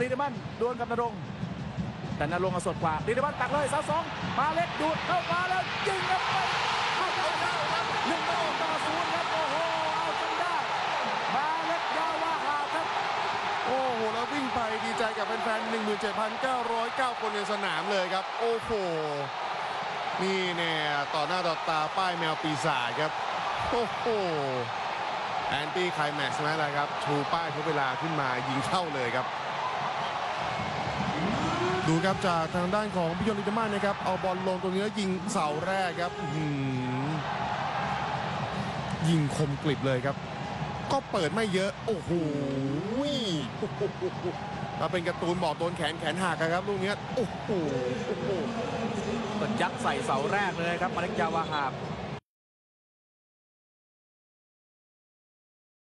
ลีเดมันดวลกับนรงแต่นรงอสดกว่าลีเดมันตักเลยสาวสองมาเล็กดูดเข้ามาแล้วยิงครับไปเข้าไปหนึ่งประตูต่อศูนย์ครับโอ้โหเอาจนได้มาเล็กยาวาหาครับ โอ้โหแล้ววิ่งไปดีใจกับแฟนๆ17,909 คนในสนามเลยครับ โอ้โหนี่เนี่ยต่อหน้าต่อตาป้ายแมวปีศาจครับโอ้โหแอนตี้ไคลแม็กซ์ไหมล่ะครับ ชูป้ายทุกเวลาขึ้นมายิงเข้าเลยครับ ดูครับจากทางด้านของพิยนลิตมานนะครับเอาบอลลงตรงนี้แล้วยิงเสาแรกครับยิงคมกลิบเลยครับ ก็เปิดไม่เยอะ โอ้โหถ้าเป็นการ์ตูนบอกโดนแขนแขนหักครับลูกนี้โอ้โหก็ยัดใส่เสาแรกเลยครับมาเล็กยาวาหาบ